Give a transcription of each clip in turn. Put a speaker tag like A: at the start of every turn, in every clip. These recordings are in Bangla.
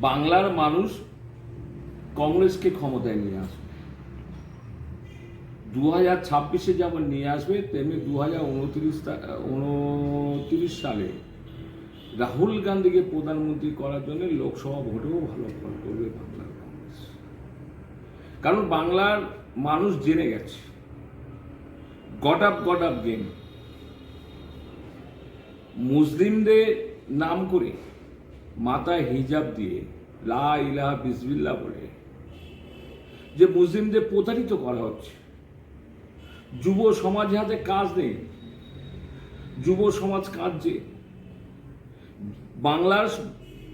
A: বাংলার মানুষ কংগ্রেসকে ক্ষমতায় নিয়ে আসবে। দু হাজার ছাব্বিশে যেমন নিয়ে আসবে, তেমনি দু হাজার উনত্রিশ উনত্রিশ সালে রাহুল গান্ধীকে প্রধানমন্ত্রী করার জন্য লোকসভা ভোটেও ভালো ফল করবে বাংলার কংগ্রেস। কারণ বাংলার মানুষ জেনে গেছে। Got up got up game মুসলিমদের নাম করে মাথায় হিজাব দিয়ে লা ইলাহা বিসমিল্লা বলে। যে মুসলিমদের প্রতারিত করা হচ্ছে। যুব সমাজ হাতে কাজ নেই। যুব সমাজ কাঁদছে। বাংলার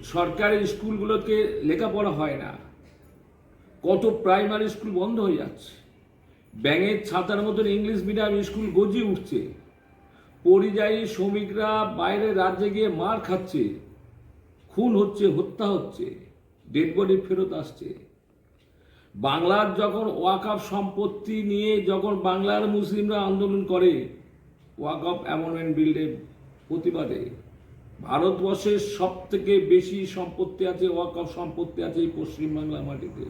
A: সরকারি স্কুলগুলোতে লেখাপড়া হয় না। কত প্রাইমারি স্কুল বন্ধ হয়ে যাচ্ছে। ব্যাঙের ছাতার মতন ইংলিশ মিডিয়াম স্কুল গজিয়ে উঠছে। পরিযায়ী শ্রমিকরা বাইরে রাজ্যে গিয়ে মার খাচ্ছে। খুন হচ্ছে, হত্যা হচ্ছে ডেড বডি ফেরত আসছে। বাংলার যখন ওয়াকআপ সম্পত্তি নিয়ে যখন বাংলার মুসলিমরা আন্দোলন করে ওয়াকআপ অ্যামেন্ডমেন্ট বিলের প্রতিবাদে, ভারতবর্ষের সব থেকে বেশি সম্পত্তি আছে ওয়াকআপ সম্পত্তি আছে এই পশ্চিমবাংলা মাটিতে।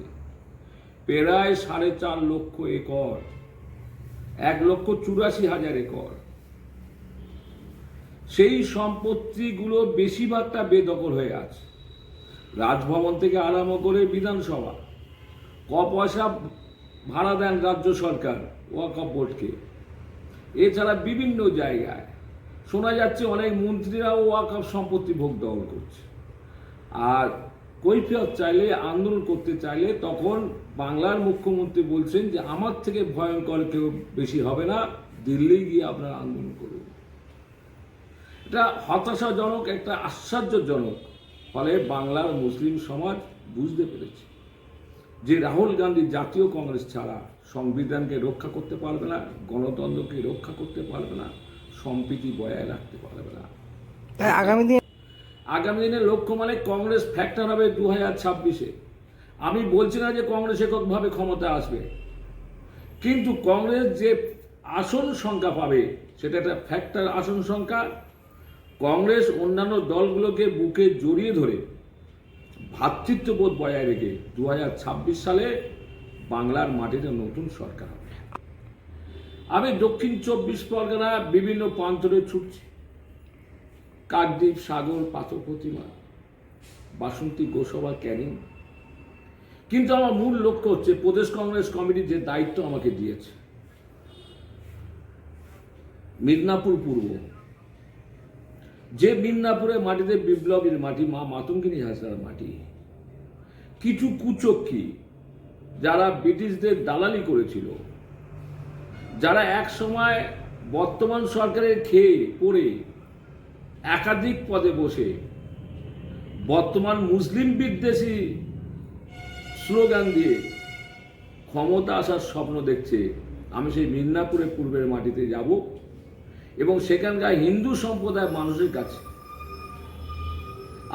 A: প্রায় সাড়ে চার লক্ষ একর, এক লক্ষ চুরাশি হাজার একর। সেই সম্পত্তিগুলো বেশিরভাগটা বেদখল হয়ে আছে রাজভবন থেকে আরম্ভ করে বিধানসভা। ক পয়সা ভাড়া দেন রাজ্য সরকার, ওয়াকফ বোর্ডকে। এছাড়া বিভিন্ন জায়গায় শোনা যাচ্ছে অনেক মন্ত্রীরাও ওয়াকফ সম্পত্তি ভোগ দখল করছে। আর কৈফিয়ত চাইলে, আন্দোলন করতে চাইলে তখন বাংলার মুখ্যমন্ত্রী বলছেন যে, আমার থেকে ভয়ঙ্কর কেউ বেশি হবে না, দিল্লি গিয়ে আপনারা আন্দোলন করুন। এটা হতাশাজনক একটা আশ্চর্যজনক। ফলে বাংলার মুসলিম সমাজ বুঝতে পেরেছে যে রাহুল গান্ধী জাতীয় কংগ্রেস ছাড়া সংবিধানকে রক্ষা করতে পারবে না গণতন্ত্রকে রক্ষা করতে পারবে না সম্প্রীতি বজায় রাখতে পারবে না।
B: তাই আগামী দিনে
A: আগামী দিনে লক্ষ্য মানে কংগ্রেস ফ্যাক্টর হবে দু হাজার ছাব্বিশে। আমি বলছি না যে কংগ্রেস এককভাবে ক্ষমতা আসবে। কিন্তু কংগ্রেস যে আসন সংখ্যা পাবে সেটা একটা ফ্যাক্টর আসন সংখ্যা। কংগ্রেস অন্যান্য দলগুলোকে বুকে জড়িয়ে ধরে ভ্রাতৃত্ববোধ বজায় রেখে দু হাজার ছাব্বিশ সালে বাংলার মাটিতে নতুন সরকার হবে। আমি দক্ষিণ চব্বিশ পরগনা বিভিন্ন প্রান্তরে ছুটছি। কাকদ্বীপ সাগর, পাথর প্রতিমা, বাসন্তী গোসভা ক্যানিং। কিন্তু আমার মূল লক্ষ্য হচ্ছে প্রদেশ কংগ্রেস কমিটি যে দায়িত্ব আমাকে দিয়েছে। মিদনাপুর পূর্ব যে মিদনাপুরের মাটিতে বিপ্লবীর মাটি, মা মাতঙ্গিনী হাসদার মাটি। কিছু কুচক্ষী যারা ব্রিটিশদের দালালি করেছিল, যারা এক সময় বর্তমান সরকারের খেয়ে পড়ে একাধিক পদে বসে বর্তমান মুসলিম বিদ্বেষী স্লোগান দিয়ে ক্ষমতা আসার স্বপ্ন দেখছে, আমি সেই মিদনাপুরের পূর্বের মাটিতে যাব। এবং সেখানকার হিন্দু সম্প্রদায়ের মানুষের কাছে।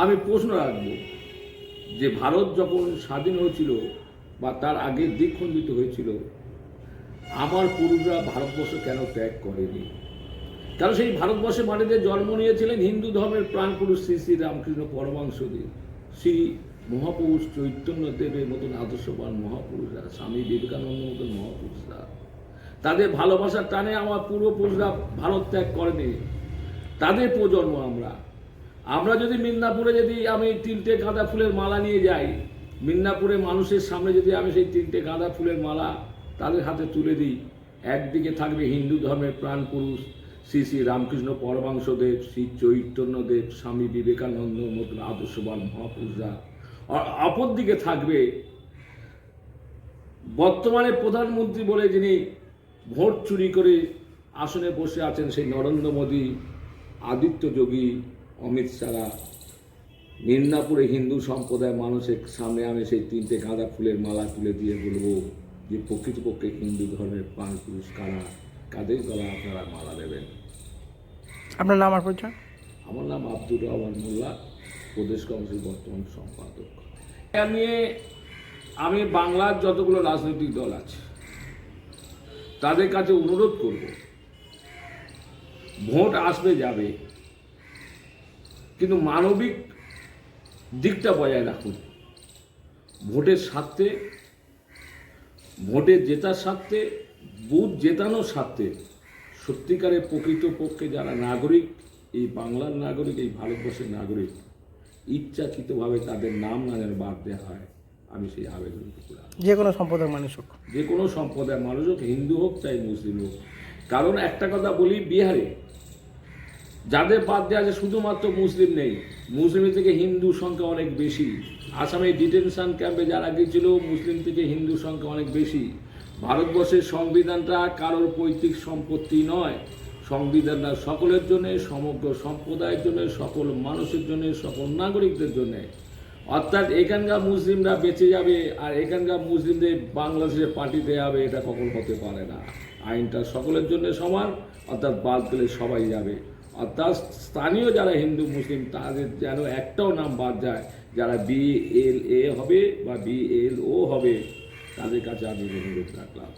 A: আমি প্রশ্ন রাখব যে ভারত যখন স্বাধীন হয়েছিল বা তার আগে দ্বিখণ্ডিত হয়েছিল, আমার পুরুষরা ভারতবর্ষ কেন ত্যাগ করেনি? কারণ সেই ভারতবর্ষে মাটিতে জন্ম নিয়েছিলেন হিন্দু ধর্মের প্রাণ পুরুষ শ্রী শ্রী রামকৃষ্ণ পরমাংসদেব শ্রী মহাপুরুষ চৈতন্য দেবের মতন আদর্শবান মহাপুরুষরা, স্বামী বিবেকানন্দের মতন মহাপুরুষরা তাদের ভালোবাসার টানে আমার পূর্বপুরুষরা ভারত ত্যাগ করেনি। তাদের প্রজন্ম আমরা। আমরা যদি মিদনাপুরে যদি আমি তিনটে গাঁদা ফুলের মালা নিয়ে যাই, মিদনাপুরে মানুষের সামনে যদি আমি সেই তিনটে গাঁদা ফুলের মালা তাদের হাতে তুলে দিই, একদিকে থাকবে হিন্দু ধর্মের প্রাণ পুরুষ, শ্রী শ্রী রামকৃষ্ণ পরমাংসদেব শ্রী চৈতন্যদেব, স্বামী বিবেকানন্দ মতন আদর্শবান মহাপুরুষরা। অপরদিকে থাকবে বর্তমানে প্রধানমন্ত্রী বলে যিনি ভোট চুরি করে আসনে বসে আছেন সেই নরেন্দ্র মোদী আদিত্য যোগী অমিত শাহরা। মিদনাপুরে হিন্দু সম্প্রদায়ের মানুষের সামনে আমি সেই তিনটে গাঁদা ফুলের মালা তুলে দিয়ে বলব যে প্রকৃতপক্ষে হিন্দু ধর্মের প্রাণ পুরুষ কারা কাদের গলা আপনারা মালা দেবেন?
B: আপনার নাম আর পরিচয়?
A: আমার নাম আব্দুর রহমান মোল্লা প্রদেশ কংগ্রেসের বর্তমান সম্পাদক। নিয়ে আমি বাংলার যতগুলো রাজনৈতিক দল আছে তাদের কাছে অনুরোধ করব, ভোট আসবে যাবে, কিন্তু মানবিক দিকটা বজায় রাখুন। ভোটের স্বার্থে, ভোটে জেতার স্বার্থে, বুথ জেতানোর স্বার্থে সত্যিকারের প্রকৃতপক্ষে যারা নাগরিক, এই বাংলার নাগরিক, এই ভারতবর্ষের নাগরিক, ইচ্ছাকৃতভাবে তাদের নাম না যেন বাদ দেওয়া হয়। আমি সেই আবেদন
B: যে কোনো সম্প্রদায়ের মানুষ হোক।
A: যে কোনো সম্প্রদায়ের মানুষ হোক হিন্দু হোক চাই মুসলিম হোক। কারণ একটা কথা বলি বিহারে যাদের বাদ দেওয়া আছে শুধুমাত্র মুসলিম নেই মুসলিমের থেকে হিন্দু সংখ্যা অনেক বেশি। আসামে ডিটেনশন ক্যাম্পে যারা গিয়েছিল মুসলিম থেকে হিন্দু সংখ্যা অনেক বেশি। ভারতবর্ষের সংবিধানটা কারোর পৈতৃক সম্পত্তি নয়। সংবিধানটা সকলের জন্য সমগ্র সম্প্রদায়ের জন্য সকল মানুষের জন্য সকল নাগরিকদের জন্য। অর্থাৎ এখানকার মুসলিমরা বেঁচে যাবে আর এখানকার মুসলিমদের বাংলাদেশে পার্টি দেওয়া হবে, এটা কখন হতে পারে না। আইনটা সকলের জন্য সমান, অর্থাৎ বাদ দিলে সবাই যাবে। অর্থাৎ স্থানীয় যারা হিন্দু, মুসলিম, তাদের যেন একটাও নাম বাদ যায়, যারা বি এল এ হবে বা বি এল ও হবে, তাদের কাছে আমি অনুরোধ রাখলাম।